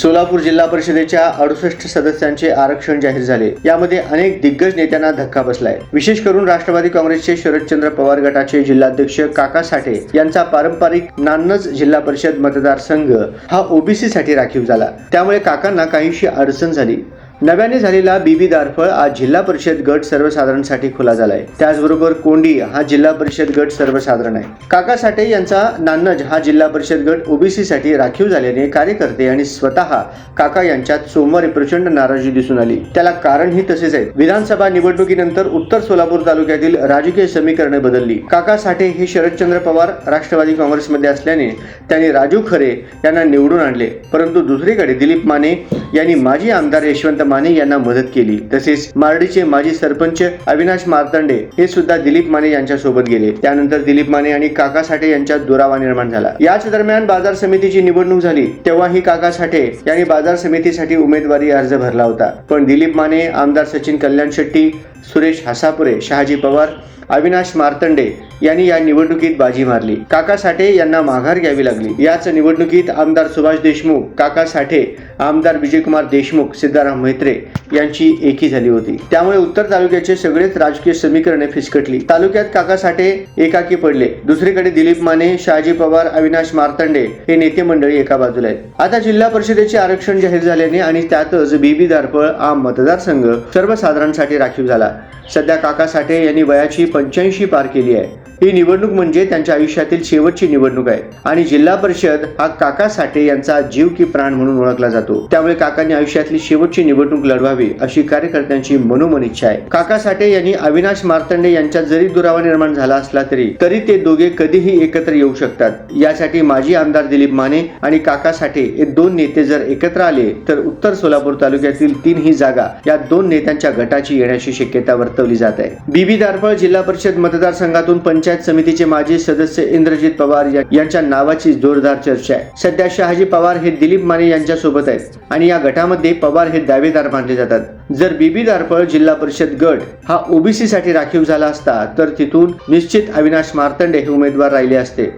सोलापूर जिल्हा परिषदेच्या अडुसष्ट सदस्यांचे आरक्षण जाहीर झाले. यामध्ये अनेक दिग्गज नेत्यांना धक्का बसलाय. विशेष करून राष्ट्रवादी काँग्रेसचे शरदचंद्र पवार गटाचे जिल्हाध्यक्ष काका साठे यांचा पारंपरिक नान्नज जिल्हा परिषद मतदारसंघ हा ओबीसी साठी राखीव झाला. त्यामुळे काकांना काहीशी अडचण झाली. नव्याने झालेला बीबी दारफळ आज जिल्हा परिषद गट सर्वसाधारणसाठी खुला झालाय. त्याचबरोबर कोंडी हा जिल्हा परिषद गट सर्वसाधारण आहे. काका साठे यांचा नान्नज हा जिल्हा परिषद गट ओबीसी साठी राखीव झाल्याने कार्यकर्ते आणि स्वतः काका यांच्यात सोमवारी प्रचंड नाराजी दिसून आली. त्याला कारणही तसेच आहे विधानसभा निवडणुकीनंतर उत्तर सोलापूर तालुक्यातील राजकीय समीकरणे बदलली. काका साठे हे शरदचंद्र पवार राष्ट्रवादी काँग्रेसमध्ये असल्याने त्यांनी राजू खरे यांना निवडून आणले. परंतु दुसरीकडे दिलीप माने यांनी माजी आमदार यशवंत माने यांना मदत केली. तसेच मारडीचे माजी सरपंच अविनाश मार्तंडे हे सुद्धा दिलीप माने यांच्या सोबत गेले. त्यानंतर दिलीप माने आणि काका साठे यांच्यात दुरावा निर्माण झाला. याच दरम्यान बाजार समितीची निवडणूक झाली तेव्हाही काका साठे यांनी बाजार समितीसाठी उमेदवारी अर्ज भरला होता. पण दिलीप माने आमदार सचिन कल्याण शेट्टी सुरेश हसापुरे शहाजी पवार अविनाश मार्तंडे यांनी या निवडणुकीत बाजी मारली. काका साठे यांना माघार घ्यावी लागली. याच निवडणुकीत आमदार सुभाष देशमुख काका साठे आमदार विजयकुमार देशमुख सिद्धाराम म्हेत्रे यांची एकी झाली होती. त्यामुळे उत्तर तालुक्याचे सगळेच राजकीय समीकरणे फिसकटली. तालुक्यात काका साठे एकाकी पडले. दुसरीकडे दिलीप माने शहाजी पवार अविनाश मार्तंडे हे नेते मंडळी एका बाजूला आहेत. आता जिल्हा परिषदेचे आरक्षण जाहीर झाल्याने आणि त्यातच बीबी दारपळ आम मतदारसंघ सर्वसाधारणसाठी राखीव झाला. सध्या काका साठे यांनी वयाची पंच्याऐंशी पार केली आहे. ही निवडणूक म्हणजे त्यांच्या आयुष्यातील शेवटची निवडणूक आहे. आणि जिल्हा परिषद हा काका साठे यांचा जीव की प्राण म्हणून ओळखला जातो. त्यामुळे काकांनी आयुष्यातली शेवटची निवडणूक लढवावी अशी कार्यकर्त्यांची मनोमन इच्छा आहे. काका साठे यांनी अविनाश मार्तंडे यांच्या जरी दुरावा निर्माण झाला असला तरी तरी ते दोघे कधीही एकत्र येऊ शकतात. यासाठी माजी आमदार दिलीप माने आणि काका साठे हे दोन नेते जर एकत्र आले तर उत्तर सोलापूर तालुक्यातील तीनही जागा या दोन नेत्यांच्या गटाची येण्याची शक्यता वर्तवली जात आहे. बीबी दारफळ जिल्हा परिषद मतदारसंघातून पंचायत समितीचे माजी सदस्य इंद्रजित पवार यांच्या नावाची जोरदार चर्चा आहे. सध्या शहाजी पवार हे दिलीप माने यांच्या सोबत आहेत आणि या गटामध्ये पवार हे दावेदार मानले जातात. जर बीबी दारफळ जिल्हा परिषद गट हा ओबीसी साठी राखीव झाला असता तर तिथून निश्चित अविनाश मार्तंडे हे उमेदवार राहिले असते.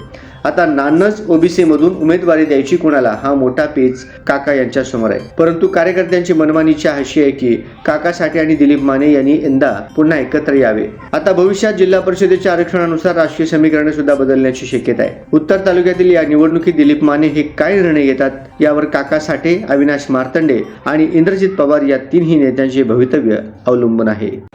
आता नानच ओबीसी मधून उमेदवारी द्यायची कुणाला? हा मोठा पेच काका यांच्या समोर आहे. परंतु कार्यकर्त्यांची मनमानी इच्छा अशी आहे की काका साठे आणि दिलीप माने यांनी यंदा पुन्हा एकत्र यावे. आता भविष्यात जिल्हा परिषदेच्या आरक्षणानुसार राष्ट्रीय समीकरणे सुद्धा बदलण्याची शक्यता आहे. उत्तर तालुक्यातील या निवडणुकीत दिलीप माने हे काय निर्णय घेतात? यावर काका साठे अविनाश मार्तंडे आणि इंद्रजित पवार या तीनही नेत्यांचे भवितव्य अवलंबून आहे.